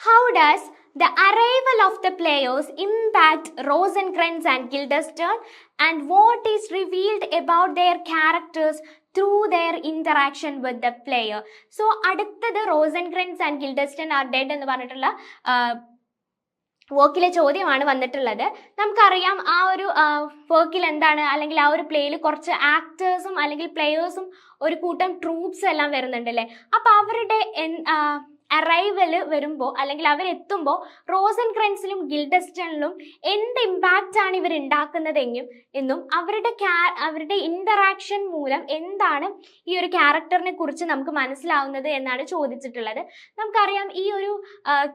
How does the arrival of the players impact Rosencrantz and Guildenstern and what is revealed about their characters through their interaction with the player? So അടുത്തത് Rosencrantz and Guildenstern are dead എന്ന് പറഞ്ഞിട്ടുള്ള വർക്കിലെ ചോദ്യമാണ് വന്നിട്ടുള്ളത് നമുക്കറിയാം ആ ഒരു വർക്കിൽ എന്താണ് അല്ലെങ്കിൽ ആ ഒരു പ്ലേയിൽ കുറച്ച് ആക്ടേഴ്സും അല്ലെങ്കിൽ പ്ലേയേഴ്സും ഒരു കൂട്ടം ട്രൂപ്സ് എല്ലാം വരുന്നുണ്ടല്ലേ അപ്പൊ അവരുടെ അറൈവൽ വരുമ്പോൾ അല്ലെങ്കിൽ അവരെത്തുമ്പോൾ റോസൻ ക്രൻസിലും ഗിൽഡസ്റ്റണിലും എന്ത് ഇമ്പാക്റ്റ് ആണ് ഇവർ ഉണ്ടാക്കുന്നതെങ്കിലും എന്നും അവരുടെ അവരുടെ ഇന്ററാക്ഷൻ മൂലം എന്താണ് ഈ ഒരു ക്യാരക്ടറിനെ കുറിച്ച് നമുക്ക് മനസ്സിലാവുന്നത് എന്നാണ് ചോദിച്ചിട്ടുള്ളത്. നമുക്കറിയാം ഈ ഒരു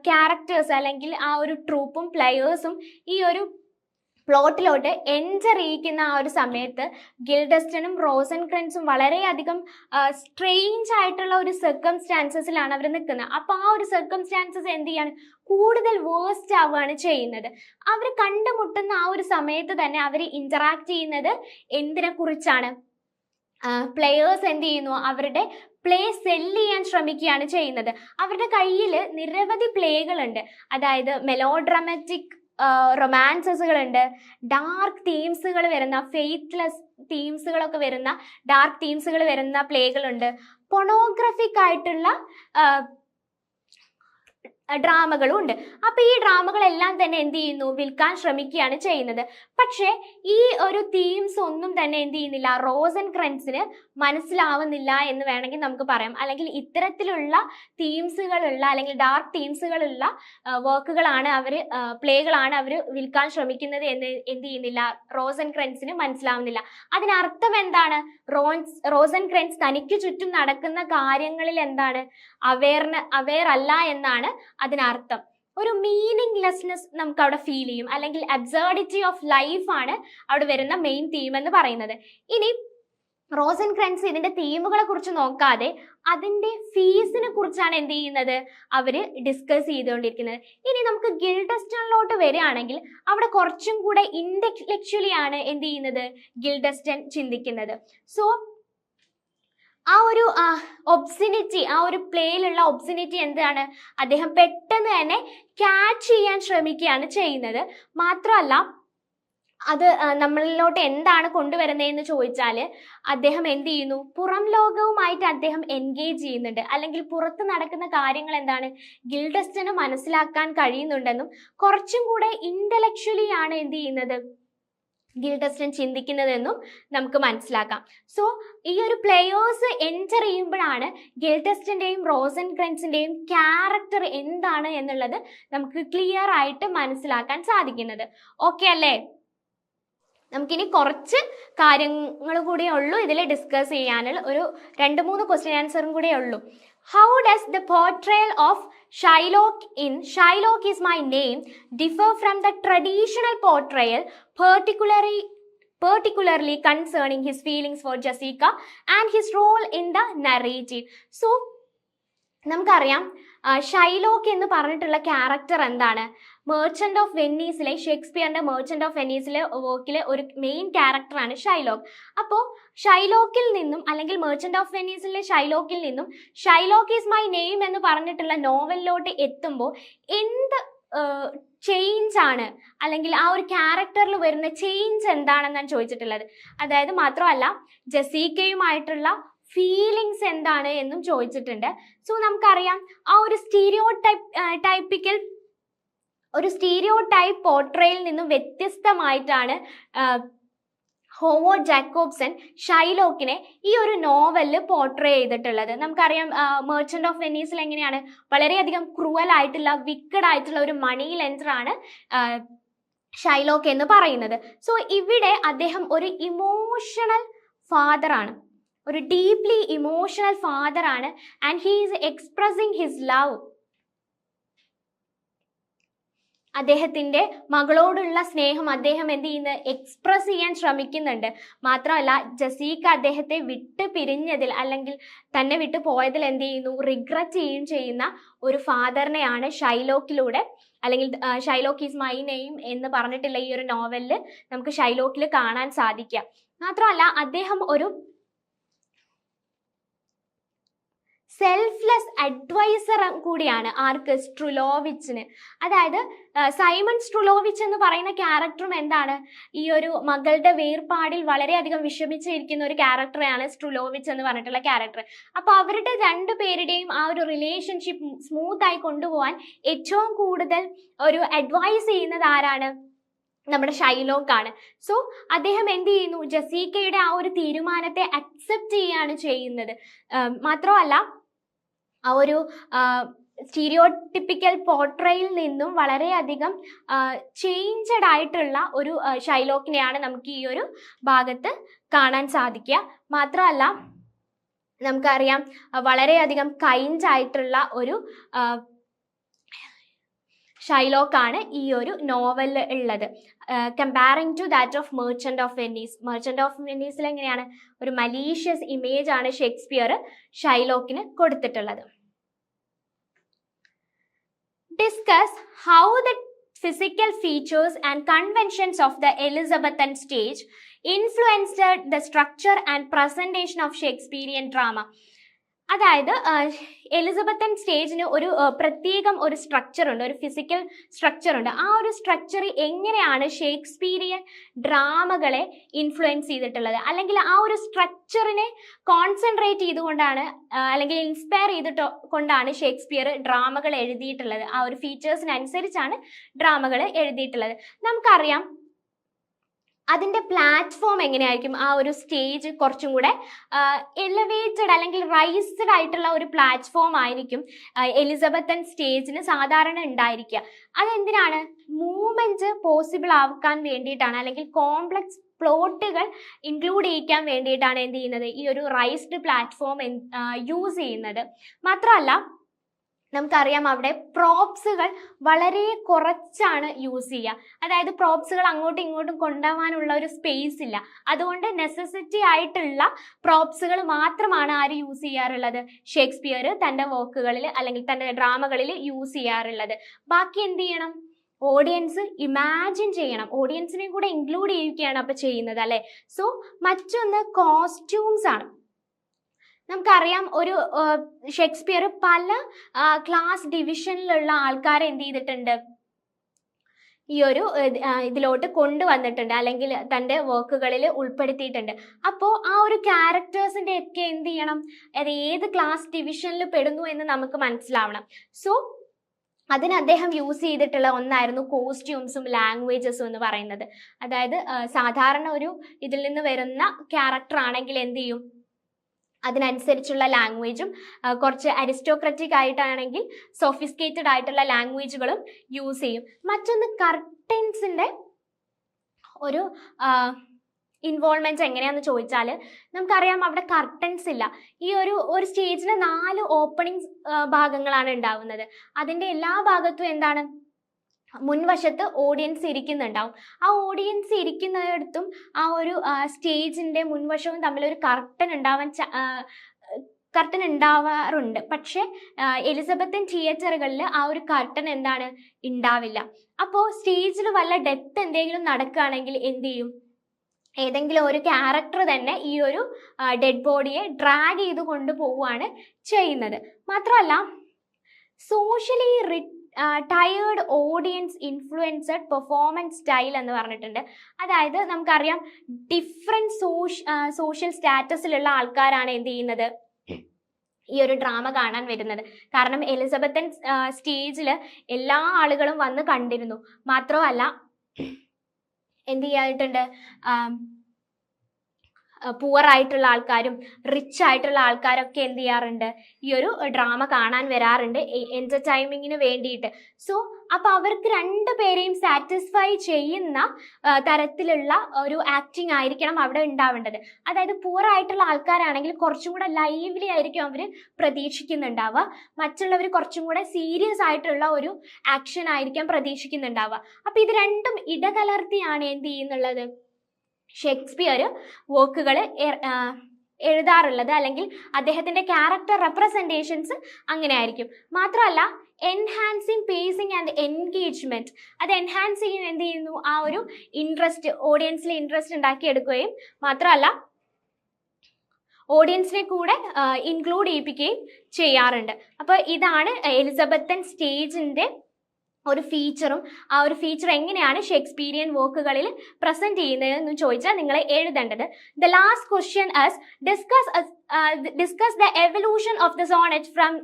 ക്യാരക്ടേഴ്സ് അല്ലെങ്കിൽ ആ ഒരു ട്രൂപ്പും പ്ലെയേഴ്സും ഈ ഒരു പ്ലോട്ടിലോട്ട് എൻജർ ചെയ്യിക്കുന്ന ആ ഒരു സമയത്ത് ഗിൽഡസ്റ്റനും റോസൻ ക്രൻസും വളരെയധികം സ്ട്രെയിഞ്ച് ആയിട്ടുള്ള ഒരു സർക്കംസ്റ്റാൻസസിലാണ് അവർ നിൽക്കുന്നത്. അപ്പോൾ ആ ഒരു സർക്കംസ്റ്റാൻസസ് എന്ത് ചെയ്യാണ്? കൂടുതൽ വേഴ്സ്റ്റ് ആവുകയാണ് ചെയ്യുന്നത്. അവർ കണ്ടുമുട്ടുന്ന ആ ഒരു സമയത്ത് തന്നെ അവർ ഇന്ററാക്ട് ചെയ്യുന്നത് എന്തിനെക്കുറിച്ചാണ്? പ്ലെയേഴ്സ് എന്ത് ചെയ്യുന്നു? അവരുടെ പ്ലേ സെല്ല് ചെയ്യാൻ ശ്രമിക്കുകയാണ് ചെയ്യുന്നത്. അവരുടെ കയ്യിൽ നിരവധി പ്ലേകളുണ്ട് അതായത് മെലോഡ്രമാറ്റിക് റൊമാൻസസുകളുണ്ട് ഡാർക്ക് തീംസുകൾ വരുന്ന ഫെയ്ത്ത്ലെസ് തീംസുകളൊക്കെ വരുന്ന ഡാർക്ക് തീംസുകൾ വരുന്ന പ്ലേകളുണ്ട് പൊണോഗ്രഫിക് ആയിട്ടുള്ള ഡ്രാമകളും ഉണ്ട്. അപ്പൊ ഈ ഡ്രാമകളെല്ലാം തന്നെ എന്ത് ചെയ്യുന്നു? വിൽക്കാൻ ശ്രമിക്കുകയാണ് ചെയ്യുന്നത്. പക്ഷേ ഈ ഒരു തീംസ് ഒന്നും തന്നെ എന്ത് ചെയ്യുന്നില്ല. റോസൻ ക്രൻസിന് മനസ്സിലാവുന്നില്ല എന്ന് വേണമെങ്കിൽ നമുക്ക് പറയാം. അല്ലെങ്കിൽ ഇത്തരത്തിലുള്ള തീംസുകളുള്ള അല്ലെങ്കിൽ ഡാർക്ക് തീംസുകളുള്ള വർക്കുകളാണ് അവർ പ്ലേകളാണ് അവർ വിൽക്കാൻ ശ്രമിക്കുന്നത് എന്ന് എന്ത് ചെയ്യുന്നില്ല. റോസൻ ക്രൻസിന് മനസ്സിലാവുന്നില്ല. അതിനർത്ഥം എന്താണ്? റോൺസ് റോസൻ ക്രൻസ് തനിക്ക് ചുറ്റും നടക്കുന്ന കാര്യങ്ങളിൽ എന്താണ്? അവെയർന അവെയർ അല്ല എന്നാണ് അതിനർത്ഥം. ഒരു മീനിങ് ലെസ്നെസ് നമുക്ക് അവിടെ ഫീൽ ചെയ്യും. അല്ലെങ്കിൽ അബ്സേർഡിറ്റി ഓഫ് ലൈഫ് ആണ് അവിടെ വരുന്ന മെയിൻ തീം എന്ന് പറയുന്നത്. ഇനി റോസൻ ക്രൻസ് ഇതിന്റെ തീമുകളെ കുറിച്ച് നോക്കാതെ അതിന്റെ ഫീസിനെ കുറിച്ചാണ് എന്ത് ചെയ്യുന്നത്? അവർ ഡിസ്കസ് ചെയ്തുകൊണ്ടിരിക്കുന്നത്. ഇനി നമുക്ക് ഗിൽഡസ്റ്റണിലോട്ട് വരികയാണെങ്കിൽ അവിടെ കുറച്ചും കൂടെ ഇൻഡക്ലക്ച്വലി ആണ് എന്ത് ചെയ്യുന്നത്? ഗിൽഡസ്റ്റൺ ചിന്തിക്കുന്നത്. സോ ആ ഒരു ഒബ്സിനിറ്റി ആ ഒരു പ്ലേയിലുള്ള ഒബ്സിനിറ്റി എന്താണ്? അദ്ദേഹം പെട്ടെന്ന് തന്നെ ക്യാച്ച് ചെയ്യാൻ ശ്രമിക്കുകയാണ് ചെയ്യുന്നത്. മാത്രമല്ല അത് നമ്മളിലോട്ട് എന്താണ് കൊണ്ടുവരുന്നതെന്ന് ചോദിച്ചാൽ അദ്ദേഹം എന്ത് ചെയ്യുന്നു? പുറം ലോകവുമായിട്ട് അദ്ദേഹം എൻഗേജ് ചെയ്യുന്നുണ്ട്. അല്ലെങ്കിൽ പുറത്ത് നടക്കുന്ന കാര്യങ്ങൾ എന്താണ്? ഗിൽഡസ്റ്റന് മനസ്സിലാക്കാൻ കഴിയുന്നുണ്ടെന്നും കുറച്ചും കൂടെ ഇന്റലക്ച്വലി ആണ് എന്ത് ചെയ്യുന്നത്? ഗിൽഡസ്റ്റൻ ചിന്തിക്കുന്നതെന്നും നമുക്ക് മനസ്സിലാക്കാം. സോ ഈ ഒരു പ്ലേയേഴ്സ് എന്റർ ചെയ്യുമ്പോഴാണ് ഗിൽഡസ്റ്റിന്റെയും റോസൻ ക്രൻസിന്റെയും ക്യാരക്ടർ എന്താണ് എന്നുള്ളത് നമുക്ക് ക്ലിയർ ആയിട്ട് മനസ്സിലാക്കാൻ സാധിക്കുന്നത്. ഓക്കെ അല്ലേ? നമുക്കിനി കുറച്ച് കാര്യങ്ങൾ കൂടിയേ ഉള്ളൂ. ഇതിൽ ഡിസ്കസ് ചെയ്യാനുള്ള ഒരു രണ്ട് മൂന്ന് ക്വസ്റ്റ്യൻ ആൻസറും കൂടിയേ ഉള്ളൂ. How does the portrayal of Shylock in Shylock is my name differ from the traditional portrayal particularly particularly concerning his feelings for Jessica and his role in the narrative so നമുക്കറിയാം Shylock എന്ന് പറഞ്ഞിട്ടുള്ള character എന്താണ്? Merchant of വെന്നീസിലെ ഷേക്സ്പിയറിന്റെ merchant of വെന്നീസിലെ വർക്കിലെ ഒരു main ക്യാരക്ടറാണ് ഷൈലോക്ക് അപ്പോൾ ഷൈലോക്കിൽ നിന്നും അല്ലെങ്കിൽ മേർച്ചന്റ് ഓഫ് വെന്നീസിലെ ഷൈലോക്കിൽ നിന്നും ഷൈലോക്ക് ഈസ് മൈ നെയിം എന്ന് പറഞ്ഞിട്ടുള്ള നോവലിലോട്ട് എത്തുമ്പോൾ എന്ത് ചേഞ്ച് ആണ്? അല്ലെങ്കിൽ ആ ഒരു ക്യാരക്ടറിൽ വരുന്ന ചേഞ്ച് എന്താണെന്നാണ് ചോദിച്ചിട്ടുള്ളത്. അതായത് മാത്രമല്ല ജസീക്കയുമായിട്ടുള്ള ഫീലിങ്സ് എന്താണ് എന്നും ചോദിച്ചിട്ടുണ്ട്. സോ നമുക്കറിയാം ആ ഒരു സ്റ്റീരിയോ ടൈപ്പ് ടൈപ്പിക്കൽ ഒരു സ്റ്റീരിയോ ടൈപ്പ് പോർട്രയിൽ നിന്നും വ്യത്യസ്തമായിട്ടാണ് ഹോവോ ജാക്കോബ്സൺ ഷൈലോക്കിനെ ഈ ഒരു നോവലിൽ പോർട്രേ ചെയ്തിട്ടുള്ളത്. നമുക്കറിയാം മേർച്ചന്റ് ഓഫ് വെനീസിൽ എങ്ങനെയാണ് വളരെയധികം ക്രൂവൽ ആയിട്ടുള്ള വിക്കഡ് ആയിട്ടുള്ള ഒരു മണി ലെൻഡർ ആണ് ഷൈലോക്ക് എന്ന് പറയുന്നത്. സോ ഇവിടെ അദ്ദേഹം ഒരു ഇമോഷണൽ ഫാദർ ആണ്. ഒരു ഡീപ്ലി ഇമോഷണൽ ഫാദർ ആണ്. And he is expressing his love അദ്ദേഹത്തിന്റെ മകളോടുള്ള സ്നേഹം അദ്ദേഹം എന്ത് ചെയ്യുന്ന? എക്സ്പ്രസ് ചെയ്യാൻ ശ്രമിക്കുന്നുണ്ട്. മാത്രമല്ല ജസീക്ക അദ്ദേഹത്തെ വിട്ട് പിരിഞ്ഞതിൽ അല്ലെങ്കിൽ തന്നെ വിട്ട് പോയതിൽ എന്ത് ചെയ്യുന്നു? റിഗ്രറ്റ് ചെയ്യുകയും ചെയ്യുന്ന ഒരു ഫാദറിനെയാണ് ഷൈലോക്കിലൂടെ അല്ലെങ്കിൽ ഷൈലോക്ക് ഈസ് മൈ നെയിം എന്ന് പറഞ്ഞിട്ടുള്ള ഈ ഒരു നോവലിൽ നമുക്ക് ഷൈലോക്കിൽ കാണാൻ സാധിക്കുക. മാത്രമല്ല അദ്ദേഹം ഒരു സെൽഫ്ലെസ് അഡ്വൈസർ കൂടിയാണ് ആർക്ക്? സ്ട്രുലോവിച്ചിന്. അതായത് സൈമൺ സ്ട്രുലോവിച്ച് എന്ന് പറയുന്ന ക്യാരക്ടറും എന്താണ്? ഈ ഒരു മകളുടെ വേർപാടിൽ വളരെയധികം വിഷമിച്ചിരിക്കുന്ന ഒരു ക്യാരക്ടറാണ് സ്ട്രുലോവിച്ച് എന്ന് പറഞ്ഞിട്ടുള്ള ക്യാരക്ടർ അപ്പോൾ അവരുടെ രണ്ടു പേരുടെയും ആ ഒരു റിലേഷൻഷിപ്പ് സ്മൂത്തായി കൊണ്ടുപോകാൻ ഏറ്റവും കൂടുതൽ ഒരു അഡ്വൈസ് ചെയ്യുന്നത് ആരാണ്? നമ്മുടെ ഷൈലോക്കാണ് സോ അദ്ദേഹം എന്ത് ചെയ്യുന്നു? ജസീക്കയുടെ ആ ഒരു തീരുമാനത്തെ അക്സെപ്റ്റ് ചെയ്യാണ് ചെയ്യുന്നത്. മാത്രമല്ല ആ ഒരു സ്റ്റീരിയോട്ടിപ്പിക്കൽ പോർട്രയിൽ നിന്നും വളരെയധികം ചേഞ്ചഡ് ആയിട്ടുള്ള ഒരു ഷൈലോക്കിനെയാണ് നമുക്ക് ഈ ഒരു ഭാഗത്ത് കാണാൻ സാധിക്കുക. മാത്രമല്ല നമുക്കറിയാം വളരെയധികം കൈൻഡ് ആയിട്ടുള്ള ഒരു ഷൈലോക്കാണ് ഈ ഒരു നോവൽ ഉള്ളത്. Comparing to that of Merchant of Venice Merchant of വെനീസിൽ എങ്ങനെയാണ്? ഒരു മലീഷ്യസ് ഇമേജ് ആണ് ഷേക്സ്പിയർ ഷൈലോക്കിന് കൊടുത്തിട്ടുള്ളത്. Discuss how the physical features and conventions of the Elizabethan stage influenced the structure and presentation of Shakespearean drama അതായത് Elizabethan സ്റ്റേജിന് ഒരു പ്രത്യേകം ഒരു സ്ട്രക്ചർ ഉണ്ട് ഒരു ഫിസിക്കൽ സ്ട്രക്ചർ ഉണ്ട്. ആ ഒരു സ്ട്രക്ചർ എങ്ങനെയാണ് ഷേക്സ്പീരിയൻ ഡ്രാമകളെ ഇൻഫ്ലുവൻസ് ചെയ്തിട്ടുള്ളത്? അല്ലെങ്കിൽ ആ ഒരു സ്ട്രക്ചറിനെ കോൺസെൻട്രേറ്റ് ചെയ്തുകൊണ്ടാണ് അല്ലെങ്കിൽ ഇൻസ്പയർ ചെയ്തിട്ട് കൊണ്ടാണ് ഷേക്സ്പിയർ ഡ്രാമകൾ എഴുതിയിട്ടുള്ളത്. ആ ഒരു ഫീച്ചേഴ്സിനനുസരിച്ചാണ് ഡ്രാമകൾ എഴുതിയിട്ടുള്ളത്. നമുക്കറിയാം അതിന്റെ പ്ലാറ്റ്ഫോം എങ്ങനെയായിരിക്കും? ആ ഒരു സ്റ്റേജ് കുറച്ചും കൂടെ എലിവേറ്റഡ് അല്ലെങ്കിൽ റൈസ്ഡ് ആയിട്ടുള്ള ഒരു പ്ലാറ്റ്ഫോം ആയിരിക്കും എലിസബത്തൻ സ്റ്റേജിന് സാധാരണ ഉണ്ടായിരിക്കുക. അതെന്തിനാണ്? മൂവ്മെന്റ് പോസിബിൾ ആക്കാൻ വേണ്ടിയിട്ടാണ് അല്ലെങ്കിൽ കോംപ്ലക്സ് പ്ലോട്ടുകൾ ഇൻക്ലൂഡ് ചെയ്യിക്കാൻ വേണ്ടിയിട്ടാണ് എന്ത് ചെയ്യുന്നത്? ഈ ഒരു റൈസ്ഡ് പ്ലാറ്റ്ഫോം യൂസ് ചെയ്യുന്നത്. മാത്രമല്ല നമുക്കറിയാം അവിടെ പ്രോപ്സുകൾ വളരെ കുറച്ചാണ് യൂസ് ചെയ്യുക. അതായത് പ്രോപ്സുകൾ അങ്ങോട്ടും ഇങ്ങോട്ടും കൊണ്ടുപോകാനുള്ള ഒരു സ്പേസ് ഇല്ല. അതുകൊണ്ട് നെസസിറ്റി ആയിട്ടുള്ള പ്രോപ്സുകൾ മാത്രമാണ് ആര് യൂസ് ചെയ്യാറുള്ളത്? ഷേക്സ്പിയർ തന്റെ വർക്കുകളിൽ അല്ലെങ്കിൽ തന്റെ ഡ്രാമകളിൽ യൂസ് ചെയ്യാറുള്ളത്. ബാക്കി എന്ത് ചെയ്യണം? ഓഡിയൻസ് ഇമാജിൻ ചെയ്യണം. ഓഡിയൻസിനെയും കൂടെ ഇൻക്ലൂഡ് ചെയ്യുകയാണ് അപ്പോൾ ചെയ്യുന്നത് അല്ലേ? സോ മറ്റൊന്ന് കോസ്റ്റ്യൂംസ് ആണ്. നമുക്കറിയാം ഒരു ഷേക്സ്പിയർ പല ക്ലാസ് ഡിവിഷനിലുള്ള ആൾക്കാരെ എന്ത് ചെയ്തിട്ടുണ്ട്? ഈ ഒരു ഇത്, ഇതിലോട്ട് കൊണ്ടുവന്നിട്ടുണ്ട്. അല്ലെങ്കിൽ തന്റെ വർക്കുകളിൽ ഉൾപ്പെടുത്തിയിട്ടുണ്ട്. അപ്പോൾ ആ ഒരു ക്യാരക്ടേഴ്സിന്റെ ഒക്കെ എന്ത് ചെയ്യണം? അത് ഏത് ക്ലാസ് ഡിവിഷനിൽ പെടുന്നു എന്ന് നമുക്ക് മനസ്സിലാവണം. സോ അതിന് അദ്ദേഹം യൂസ് ചെയ്തിട്ടുള്ള ഒന്നായിരുന്നു കോസ്റ്റ്യൂംസും ലാംഗ്വേജസും എന്ന് പറയുന്നത്. അതായത് സാധാരണ ഒരു ഇതിൽ നിന്ന് വരുന്ന ക്യാരക്ടർ ആണെങ്കിൽ എന്ത് ചെയ്യും? അതിനനുസരിച്ചുള്ള ലാംഗ്വേജും കുറച്ച് അരിസ്റ്റോക്രറ്റിക് ആയിട്ടാണെങ്കിൽ സോഫിസ്കേറ്റഡ് ആയിട്ടുള്ള ലാംഗ്വേജുകളും യൂസ് ചെയ്യും. മറ്റൊന്ന് കർട്ടൻസിന്റെ ഒരു ഇൻവോൾവ്മെന്റ് എങ്ങനെയാണെന്ന് ചോദിച്ചാൽ നമുക്കറിയാം അവിടെ കർട്ടൻസ് ഇല്ല. ഈ ഒരു ഒരു സ്റ്റേജിന് നാല് ഓപ്പണിംഗ് ഭാഗങ്ങളാണ് ഉണ്ടാവുന്നത്. അതിന്റെ എല്ലാ ഭാഗത്തും എന്താണ്? മുൻവശത്ത് ഓഡിയൻസ് ഇരിക്കുന്നുണ്ടാവും. ആ ഓഡിയൻസ് ഇരിക്കുന്നിടത്തും ആ ഒരു സ്റ്റേജിന്റെ മുൻവശവും തമ്മിൽ ഒരു കർട്ടൻ ഉണ്ടാവാൻ കർട്ടൻ ഉണ്ടാവാറുണ്ട്. പക്ഷേ എലിസബത്തിൻ തിയേറ്ററുകളിൽ ആ ഒരു കർട്ടൻ എന്താണ്? ഉണ്ടാവില്ല. അപ്പോൾ സ്റ്റേജിൽ വല്ല ഡെത്ത് എന്തെങ്കിലും നടക്കുകയാണെങ്കിൽ എന്ത് ചെയ്യും? ഏതെങ്കിലും ഒരു ക്യാരക്ടർ തന്നെ ഈ ഒരു ഡെഡ് ബോഡിയെ ഡ്രാഗ് ചെയ്ത് കൊണ്ടുപോവുകയാണ് ചെയ്യുന്നത്. മാത്രമല്ല സോഷ്യലി റി tiered audience influenced performance style എന്ന് പറഞ്ഞിട്ടുണ്ട്. അതായത് നമുക്കറിയാം ഡിഫറെന്റ് സോഷ്യ സോഷ്യൽ സ്റ്റാറ്റസിലുള്ള ആൾക്കാരാണ് എന്ത് ചെയ്യുന്നത്? ഈ ഒരു ഡ്രാമ കാണാൻ വരുന്നത്. കാരണം എലിസബത്തൻ സ്റ്റേജിൽ എല്ലാ ആളുകളും വന്ന് കണ്ടിരുന്നു. മാത്രമല്ല എന്ത് ചെയ്യായിട്ടുണ്ട്? പുവർ ആയിട്ടുള്ള ആൾക്കാരും റിച്ച് ആയിട്ടുള്ള ആൾക്കാരൊക്കെ എന്ത് ചെയ്യാറുണ്ട്? ഈ ഒരു ഡ്രാമ കാണാൻ വരാറുണ്ട് എന്റർടൈമിങ്ങിന് വേണ്ടിയിട്ട്. സോ അപ്പോൾ അവർക്ക് രണ്ടു പേരെയും സാറ്റിസ്ഫൈ ചെയ്യുന്ന തരത്തിലുള്ള ഒരു ആക്ടിങ് ആയിരിക്കണം അവിടെ ഉണ്ടാവേണ്ടത്. അതായത് പുവർ ആയിട്ടുള്ള ആൾക്കാരാണെങ്കിൽ കുറച്ചും കൂടെ ലൈവ്ലി ആയിരിക്കും അവർ പ്രതീക്ഷിക്കുന്നുണ്ടാവുക. മറ്റുള്ളവർ കുറച്ചും കൂടെ സീരിയസ് ആയിട്ടുള്ള ഒരു ആക്ഷൻ ആയിരിക്കാം പ്രതീക്ഷിക്കുന്നുണ്ടാവുക. അപ്പോൾ ഇത് രണ്ടും ഇടകലർത്തിയാണ് എന്ത് ചെയ്യുന്നുള്ളത്? ഷേക്സ്പിയർ വർക്കുകൾ എഴുതാറുള്ളത്. അല്ലെങ്കിൽ അദ്ദേഹത്തിന്റെ ക്യാരക്ടർ റെപ്രസെന്റേഷൻസ് അങ്ങനെ ആയിരിക്കും മാത്രമല്ല എൻഹാൻസിങ് പേസിങ് ആൻഡ് എൻഗേജ്മെന്റ് അത് എൻഹാൻസ് ചെയ്യാൻ എന്ത് ചെയ്യുന്നു? ആ ഒരു ഇൻട്രസ്റ്റ് ഓഡിയൻസിൽ ഇൻട്രസ്റ്റ് ഉണ്ടാക്കിയെടുക്കുകയും മാത്രമല്ല ഓഡിയൻസിനെ കൂടെ ഇൻക്ലൂഡ് ചെയ്യിപ്പിക്കുകയും ചെയ്യാറുണ്ട്. അപ്പോൾ ഇതാണ് എലിസബത്തൻ സ്റ്റേജിന്റെ ഒരു ഫീച്ചറും ആ ഒരു ഫീച്ചർ എങ്ങനെയാണ് ഷേക്സ്പീരിയൻ വർക്കുകളിൽ പ്രസന്റ് ചെയ്യുന്നത് എന്ന് ചോദിച്ചാൽ നിങ്ങൾ എഴുതേണ്ടത്. The last question as discuss discuss the evolution of the sonnet from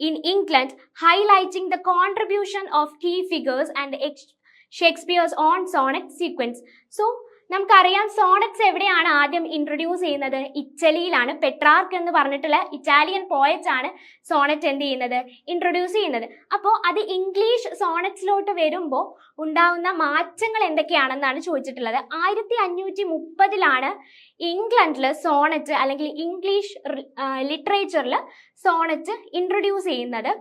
in England highlighting the contribution of key figures and Shakespeare's on sonnet sequence so നമുക്കറിയാം സോണറ്റ്സ് എവിടെയാണ് ആദ്യം ഇൻട്രൊഡ്യൂസ് ചെയ്യുന്നത്? ഇറ്റലിയിലാണ്. പെട്രാർക്ക് എന്ന് പറഞ്ഞിട്ടുള്ള ഇറ്റാലിയൻ പോയറ്റ് ആണ് Sonet എന്ത് ചെയ്യുന്നത്? Introduce ചെയ്യുന്നത്. അപ്പോൾ അത് ഇംഗ്ലീഷ് സോണറ്റ്സിലോട്ട് വരുമ്പോൾ ഉണ്ടാവുന്ന മാറ്റങ്ങൾ എന്തൊക്കെയാണെന്നാണ് ചോദിച്ചിട്ടുള്ളത്. ആയിരത്തി അഞ്ഞൂറ്റി മുപ്പതിലാണ് ഇംഗ്ലണ്ടിൽ സോണറ്റ് അല്ലെങ്കിൽ ഇംഗ്ലീഷ് ലിറ്ററേച്ചറിൽ സോണറ്റ് ഇൻട്രൊഡ്യൂസ് ചെയ്യുന്നത്.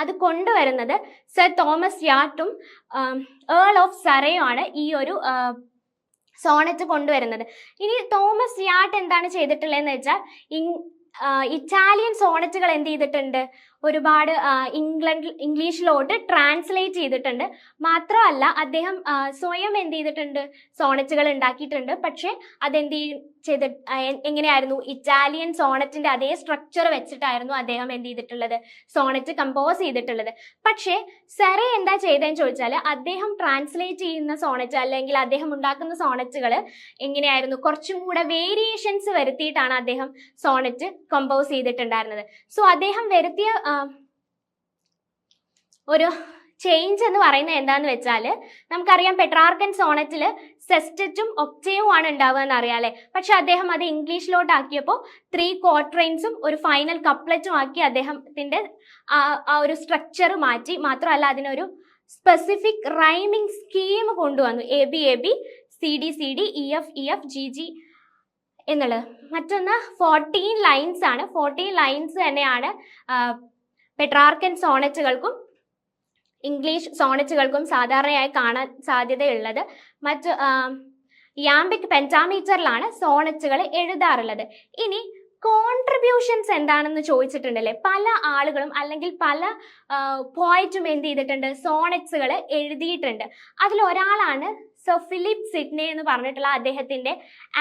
അത് കൊണ്ടുവരുന്നത് സർ തോമസ് യാട്ടും ഏൾ ഓഫ് സറയും ആണ് ഈ ഒരു സോണറ്റ് കൊണ്ടുവരുന്നത്. ഇനി തോമസ് യാട്ട് എന്താണ് ചെയ്തിട്ടുള്ളതെന്ന് വെച്ചാൽ ഇറ്റാലിയൻ സോണറ്റുകൾ എന്ത് ചെയ്തിട്ടുണ്ട്? ഒരുപാട് ഇംഗ്ലണ്ട് ഇംഗ്ലീഷിലോട്ട് ട്രാൻസ്ലേറ്റ് ചെയ്തിട്ടുണ്ട്. മാത്രമല്ല അദ്ദേഹം സ്വയം എന്ത് ചെയ്തിട്ടുണ്ട്? സോണറ്റുകൾ ഉണ്ടാക്കിയിട്ടുണ്ട്. പക്ഷേ അതെന്ത് ചെയ്ത് എങ്ങനെയായിരുന്നു? ഇറ്റാലിയൻ സോണറ്റിന്റെ അതേ സ്ട്രക്ചർ വെച്ചിട്ടായിരുന്നു അദ്ദേഹം എന്ത് ചെയ്തിട്ടുള്ളത്? സോണറ്റ് കമ്പോസ് ചെയ്തിട്ടുള്ളത്. പക്ഷേ സെറെ എന്താ ചെയ്തതെന്ന് ചോദിച്ചാൽ അദ്ദേഹം ട്രാൻസ്ലേറ്റ് ചെയ്യുന്ന സോണറ്റ് അല്ലെങ്കിൽ അദ്ദേഹം ഉണ്ടാക്കുന്ന സോണറ്റുകൾ എങ്ങനെയായിരുന്നു? കുറച്ചും കൂടെ വേരിയേഷൻസ് വരുത്തിയിട്ടാണ് അദ്ദേഹം സോണറ്റ് കമ്പോസ് ചെയ്തിട്ടുണ്ടായിരുന്നത്. സോ അദ്ദേഹം വരുത്തിയ ഒരു ചേഞ്ച് എന്ന് പറയുന്നത് എന്താന്ന് വെച്ചാൽ നമുക്കറിയാം പെട്രാർക്കൻ സോണറ്റിൽ സെസ്റ്ററ്റും ഒക്ടേവും ആണ് ഉണ്ടാവുക എന്ന് അറിയാലേ പക്ഷെ അദ്ദേഹം അത് ഇംഗ്ലീഷിലോട്ട് ആക്കിയപ്പോൾ ത്രീ ക്വാർട്ടറൈൻസും ഒരു ഫൈനൽ കപ്ലറ്റും ആക്കി അദ്ദേഹത്തിന്റെ ആ ഒരു സ്ട്രക്ചർ മാറ്റി. മാത്രമല്ല അതിനൊരു സ്പെസിഫിക് റൈമിംഗ് സ്കീം കൊണ്ടുവന്നു. A B A B C D C D E F E F G G എന്നുള്ളത്. മറ്റൊന്ന് ഫോർട്ടീൻ ലൈൻസ് ആണ്. ഫോർട്ടീൻ ലൈൻസ് തന്നെയാണ് പെട്രാർക്കൻ സോണറ്റുകൾക്കും ഇംഗ്ലീഷ് സോണറ്റുകൾക്കും സാധാരണയായി കാണാൻ സാധ്യതയുള്ളത്. മറ്റ് യാമ്പിക് പെന്റാമീറ്ററിലാണ് സോണറ്റുകൾ എഴുതാറുള്ളത്. ഇനി കോൺട്രിബ്യൂഷൻസ് എന്താണെന്ന് ചോദിച്ചിട്ടുണ്ടല്ലേ? പല ആളുകളും അല്ലെങ്കിൽ പല പോയിറ്റും എന്ത് ചെയ്തിട്ടുണ്ട്? സോണറ്റ്സുകൾ എഴുതിയിട്ടുണ്ട്. അതിൽ ഒരാളാണ് സർ ഫിലിപ്പ് സിഡ്നെ എന്ന് പറഞ്ഞിട്ടുള്ള അദ്ദേഹത്തിന്റെ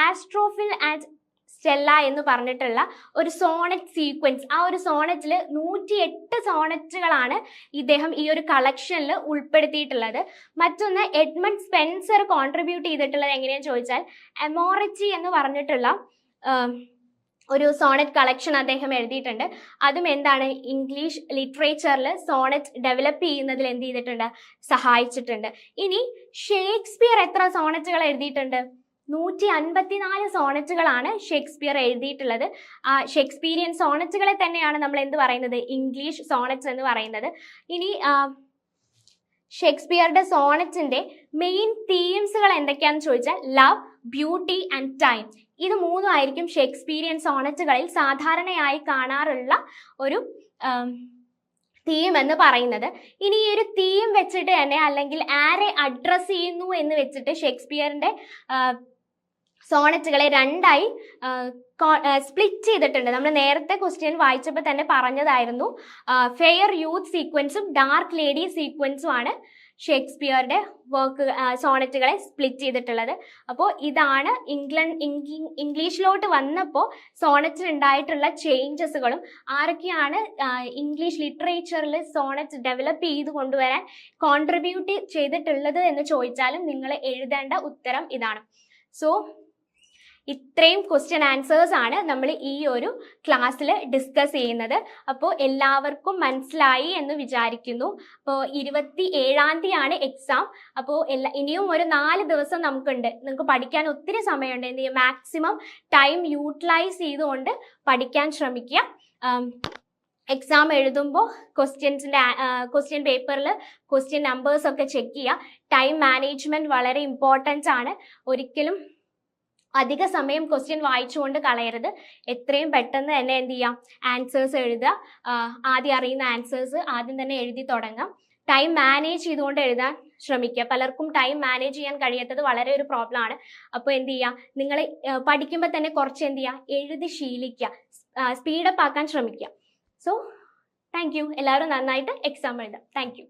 ആസ്ട്രോഫിൽ ആൻഡ് സ്റ്റെല്ല എന്ന് പറഞ്ഞിട്ടുള്ള ഒരു സോണറ്റ് സീക്വൻസ് ആ ഒരു സോണറ്റിൽ നൂറ്റി എട്ട് സോണറ്റുകളാണ് ഇദ്ദേഹം ഈ ഒരു കളക്ഷനിൽ ഉൾപ്പെടുത്തിയിട്ടുള്ളത്. മറ്റൊന്ന് എഡ്മണ്ട് സ്പെൻസർ കോൺട്രിബ്യൂട്ട് ചെയ്തിട്ടുള്ളത് എങ്ങനെയാണെന്ന് ചോദിച്ചാൽ എമോറിറ്റി എന്ന് പറഞ്ഞിട്ടുള്ള ഒരു സോണറ്റ് കളക്ഷൻ അദ്ദേഹം എഴുതിയിട്ടുണ്ട്. അതും എന്താണ്? ഇംഗ്ലീഷ് ലിറ്ററേച്ചറിൽ സോണറ്റ് ഡെവലപ്പ് ചെയ്യുന്നതിൽ എന്ത് ചെയ്തിട്ടുണ്ട്? സഹായിച്ചിട്ടുണ്ട്. ഇനി ഷേക്സ്പിയർ എത്ര സോണറ്റുകൾ എഴുതിയിട്ടുണ്ട്? നൂറ്റി അൻപത്തിനാല് സോണറ്റുകളാണ് ഷേക്സ്പിയർ എഴുതിയിട്ടുള്ളത്. ആ ഷേക്സ്പീരിയൻ സോണറ്റുകളെ തന്നെയാണ് നമ്മൾ എന്ത് പറയുന്നത്? ഇംഗ്ലീഷ് സോണറ്റ്സ് എന്ന് പറയുന്നത്. ഇനി ഷേക്സ്പിയറുടെ സോണറ്റിന്റെ മെയിൻ തീംസുകൾ എന്തൊക്കെയാണെന്ന് ചോദിച്ചാൽ ലവ് ബ്യൂട്ടി ആൻഡ് ടൈം. ഇത് മൂന്നും ആയിരിക്കും ഷേക്സ്പീരിയൻ സോണറ്റുകളിൽ സാധാരണയായി കാണാറുള്ള ഒരു തീം എന്ന് പറയുന്നത്. ഇനി ഈ ഒരു തീം വെച്ചിട്ട് തന്നെ അല്ലെങ്കിൽ ആരെ അഡ്രസ്സ് ചെയ്യുന്നു എന്ന് വെച്ചിട്ട് ഷേക്സ്പിയറിന്റെ സോണറ്റുകളെ രണ്ടായി സ്പ്ലിറ്റ് ചെയ്തിട്ടുണ്ട്. നമ്മൾ നേരത്തെ ക്വസ്റ്റ്യൻ വായിച്ചപ്പോൾ തന്നെ പറഞ്ഞതായിരുന്നു. ഫെയർ യൂത്ത് സീക്വൻസും ഡാർക്ക് ലേഡി സീക്വൻസും ആണ് ഷേക്സ്പിയറുടെ വർക്ക് സോണറ്റുകളെ സ്പ്ലിറ്റ് ചെയ്തിട്ടുള്ളത്. അപ്പോൾ ഇതാണ് ഇംഗ്ലണ്ട് ഇംഗ്ലീഷിലോട്ട് വന്നപ്പോൾ സോണറ്റിൽ ഉണ്ടായിട്ടുള്ള ചേഞ്ചസുകളും ആരൊക്കെയാണ് ഇംഗ്ലീഷ് ലിറ്ററേച്ചറിൽ സോണറ്റ് ഡെവലപ്പ് ചെയ്ത് കൊണ്ടുവരാൻ കോൺട്രിബ്യൂട്ട് ചെയ്തിട്ടുള്ളത് എന്ന് ചോദിച്ചാലും നിങ്ങൾ എഴുതേണ്ട ഉത്തരം ഇതാണ്. സോ ഇത്രയും ക്വസ്റ്റ്യൻ ആൻസേഴ്സ് ആണ് നമ്മൾ ഈ ഒരു ക്ലാസ്സിൽ ഡിസ്കസ് ചെയ്യുന്നത്. അപ്പോൾ എല്ലാവർക്കും മനസ്സിലായി എന്ന് വിചാരിക്കുന്നു. അപ്പോൾ ഇരുപത്തി ഏഴാം തീയതിയാണ് എക്സാം അപ്പോൾ എല്ലാ ഇനിയും ഒരു നാല് ദിവസം നമുക്കുണ്ട്. നിങ്ങൾക്ക് പഠിക്കാൻ ഒത്തിരി സമയമുണ്ട്. എന്ത് ചെയ്യുക മാക്സിമം ടൈം യൂട്ടിലൈസ് ചെയ്തുകൊണ്ട് പഠിക്കാൻ ശ്രമിക്കുക. എക്സാം എഴുതുമ്പോൾ ക്വസ്റ്റ്യൻസിന്റെ ക്വസ്റ്റ്യൻ പേപ്പറിൽ ക്വസ്റ്റ്യൻ നമ്പേഴ്സ് ഒക്കെ ചെക്ക് ചെയ്യുക. ടൈം മാനേജ്മെന്റ് വളരെ ഇമ്പോർട്ടന്റ് ആണ്. ഒരിക്കലും അധിക സമയം ക്വസ്റ്റ്യൻ വായിച്ചുകൊണ്ട് കളയരുത്. എത്രയും പെട്ടെന്ന് തന്നെ എന്ത് ചെയ്യാം? ആൻസേഴ്സ് എഴുതുക. ആദ്യം അറിയുന്ന ആൻസേഴ്സ് ആദ്യം തന്നെ എഴുതി തുടങ്ങാം. ടൈം മാനേജ് ചെയ്തുകൊണ്ട് എഴുതാൻ ശ്രമിക്കുക. പലർക്കും ടൈം മാനേജ് ചെയ്യാൻ കഴിയാത്തത് വളരെ ഒരു പ്രോബ്ലം ആണ്. അപ്പോൾ എന്ത് ചെയ്യുക നിങ്ങൾ പഠിക്കുമ്പോൾ തന്നെ കുറച്ച് എന്ത് ചെയ്യുക എഴുതി ശീലിക്കുക. സ്പീഡപ്പ് ആക്കാൻ ശ്രമിക്കുക. സോ താങ്ക് യു എല്ലാവരും നന്നായിട്ട് എക്സാം എഴുതാം. Thank you